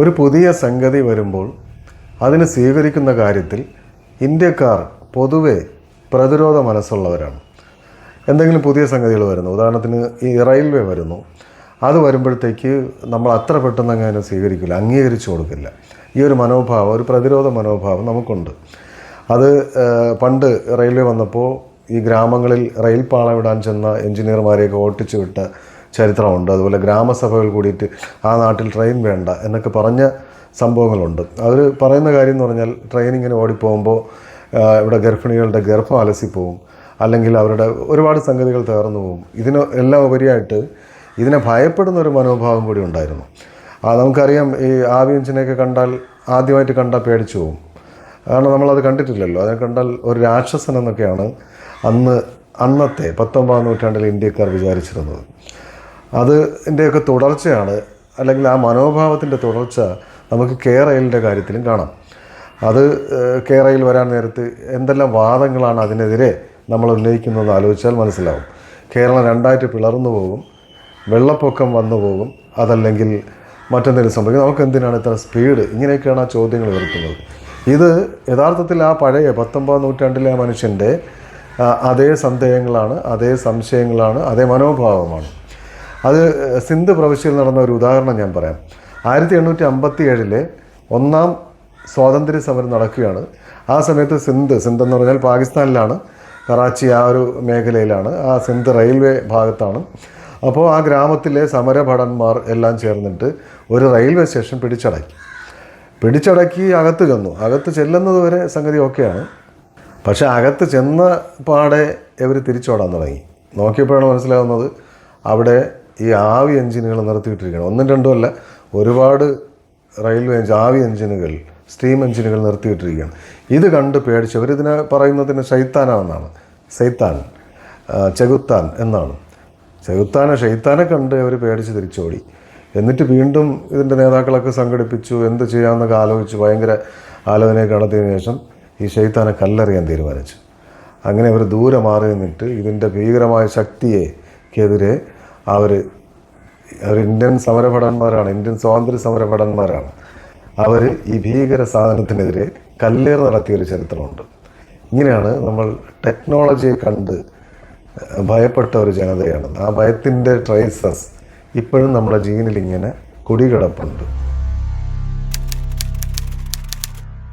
ഒരു പുതിയ സംഗതി വരുമ്പോൾ അതിന് സ്വീകരിക്കുന്ന കാര്യത്തിൽ ഇന്ത്യക്കാർ പൊതുവെ പ്രതിരോധ മനസ്സുള്ളവരാണ്. എന്തെങ്കിലും പുതിയ സംഗതികൾ വരുന്നു. ഉദാഹരണത്തിന് ഈ റെയിൽവേ വരുന്നു. അത് വരുമ്പോഴത്തേക്ക് നമ്മൾ അത്ര പെട്ടെന്ന് അങ്ങനെ സ്വീകരിക്കില്ല അംഗീകരിച്ചു കൊടുക്കില്ല. ഈ ഒരു മനോഭാവം ഒരു പ്രതിരോധ മനോഭാവം നമുക്കുണ്ട്. അത് പണ്ട് റെയിൽവേ വന്നപ്പോൾ ഈ ഗ്രാമങ്ങളിൽ റെയിൽ പാളം ഇടാൻ ചെന്ന എഞ്ചിനീയർമാരെയൊക്കെ ഓട്ടിച്ചു വിട്ട ചരിത്രമുണ്ട്. അതുപോലെ ഗ്രാമസഭകൾ കൂടിയിട്ട് ആ നാട്ടിൽ ട്രെയിൻ വേണ്ട എന്നൊക്കെ പറഞ്ഞ സംഭവങ്ങളുണ്ട്. അവർ പറയുന്ന കാര്യം എന്ന് പറഞ്ഞാൽ ട്രെയിൻ ഇങ്ങനെ ഓടിപ്പോകുമ്പോൾ ഇവിടെ ഗർഭിണികളുടെ ഗർഭം അലസിപ്പോവും അല്ലെങ്കിൽ അവരുടെ ഒരുപാട് സംഗതികൾ തകർന്നു പോകും ഇതിന് എല്ലാം ഉപരിയായിട്ട് ഇതിനെ ഭയപ്പെടുന്ന ഒരു മനോഭാവം കൂടി ഉണ്ടായിരുന്നു. ആ നമുക്കറിയാം ഈ ആവിയഞ്ചിനെയൊക്കെ കണ്ടാൽ ആദ്യമായിട്ട് കണ്ടാൽ പേടിച്ചു പോകും കാരണം നമ്മളത് കണ്ടിട്ടില്ലല്ലോ. അതിനെ കണ്ടാൽ ഒരു രാക്ഷസൻ എന്നൊക്കെയാണ് അന്ന് അന്നത്തെ പത്തൊമ്പതാം നൂറ്റാണ്ടിൽ ഇന്ത്യക്കാർ വിചാരിച്ചിരുന്നത്. അത് ഇതിന്റെയൊക്കെ തുടർച്ചയാണ്. അല്ലെങ്കിൽ ആ മനോഭാവത്തിന്റെ തുടർച്ച നമുക്ക് കേരളിന്റെ കാര്യത്തിലും കാണാം. അത് ഏഹ്, കേരളയിൽ വരാൻ നേരത്ത് എന്തെല്ലാം വാദങ്ങളാണ് അതിനെതിരെ നമ്മൾ ഉന്നയിക്കുന്നത് ആലോചിച്ചാൽ മനസ്സിലാവും. കേരളം രണ്ടായിട്ട് പിളർന്നു പോകും. വെള്ളപ്പൊക്കം വന്നു പോകും. അതല്ലെങ്കിൽ മറ്റെന്തെങ്കിലും സംഭവിക്കും. നമുക്ക് എന്തിനാണ് ഇത്ര സ്പീഡ് ഇങ്ങനെയൊക്കെയാണ് ആ ചോദ്യങ്ങൾ ഉയർത്തുന്നത് ഇത് യഥാർത്ഥത്തിൽ ആ പഴയ പത്തൊമ്പതാം നൂറ്റാണ്ടിലെ ആ മനുഷ്യന്റെ അതേ സന്ദേഹങ്ങളാണ് അതേ സംശയങ്ങളാണ് അതേ മനോഭാവമാണ്. അത് സിന്ധ് പ്രവിശ്യയിൽ നടന്ന ഒരു ഉദാഹരണം ഞാൻ പറയാം. ആയിരത്തി എണ്ണൂറ്റി അമ്പത്തി ഏഴിലെ ഒന്നാം സ്വാതന്ത്ര്യ സമരം നടക്കുകയാണ്. ആ സമയത്ത് സിന്ധ് സിന്ധ് എന്ന് പറഞ്ഞാൽ പാകിസ്ഥാനിലാണ്. കറാച്ചി ആ ഒരു മേഖലയിലാണ്. ആ സിന്ധ് റെയിൽവേ ഭാഗത്താണ്. അപ്പോൾ ആ ഗ്രാമത്തിലെ സമരഭടന്മാർ എല്ലാം ചേർന്നിട്ട് ഒരു റെയിൽവേ സ്റ്റേഷൻ പിടിച്ചടക്കി. പിടിച്ചടക്കി അകത്ത് ചെന്നു. അകത്ത് ചെല്ലുന്നത് വരെ സംഗതി ഓക്കെയാണ്. പക്ഷേ അകത്ത് ചെന്ന പാടെ ഇവർ തിരിച്ചോടാൻ തുടങ്ങി. നോക്കിയപ്പോഴാണ് മനസ്സിലാവുന്നത് അവിടെ ഈ ആവി എഞ്ചിനുകൾ നിർത്തിയിട്ടിരിക്കുകയാണ്. ഒന്നും രണ്ടും അല്ല ഒരുപാട് റെയിൽവേ ആവി എഞ്ചിനുകൾ സ്റ്റീം എഞ്ചിനുകൾ നിർത്തിയിട്ടിരിക്കുകയാണ്. ഇത് കണ്ട് പേടിച്ചവർ ഇതിനെ പറയുന്നതിന് ശൈത്താനാണെന്നാണ്. സൈത്താൻ ചെകുത്താൻ എന്നാണ്. ചെകുത്താനെ ഷെയ്ത്താനെ കണ്ട് അവർ പേടിച്ച് തിരിച്ചോടി. എന്നിട്ട് വീണ്ടും ഇതിന്റെ നേതാക്കളൊക്കെ സംഘടിപ്പിച്ചു എന്ത് ചെയ്യാമെന്നൊക്കെ ആലോചിച്ച് ഭയങ്കര ആലോചനയൊക്കെ നടത്തിയതിനു ശേഷം ഈ ഷെയ്ത്താനെ കല്ലെറിയാൻ തീരുമാനിച്ചു. അങ്ങനെ അവർ ദൂരെ മാറി നിന്നിട്ട് ഇതിന്റെ ഭീകരമായ ശക്തിയെക്കെതിരെ അവർ അവർ ഇന്ത്യൻ സമരഭടന്മാരാണ് ഇന്ത്യൻ സ്വാതന്ത്ര്യ സമരഭടന്മാരാണ്. അവർ ഈ ഭീകര സാധനത്തിനെതിരെ കല്ലേർ നടത്തിയൊരു ചരിത്രമുണ്ട്. ഇങ്ങനെയാണ് നമ്മൾ ടെക്നോളജിയെ കണ്ട് ഭയപ്പെട്ട ഒരു ജനതയാണ്. ആ ഭയത്തിന്റെ ട്രേസസ് ഇപ്പോഴും നമ്മുടെ ജീനിൽ ഇങ്ങനെ കുടികിടപ്പുണ്ട്.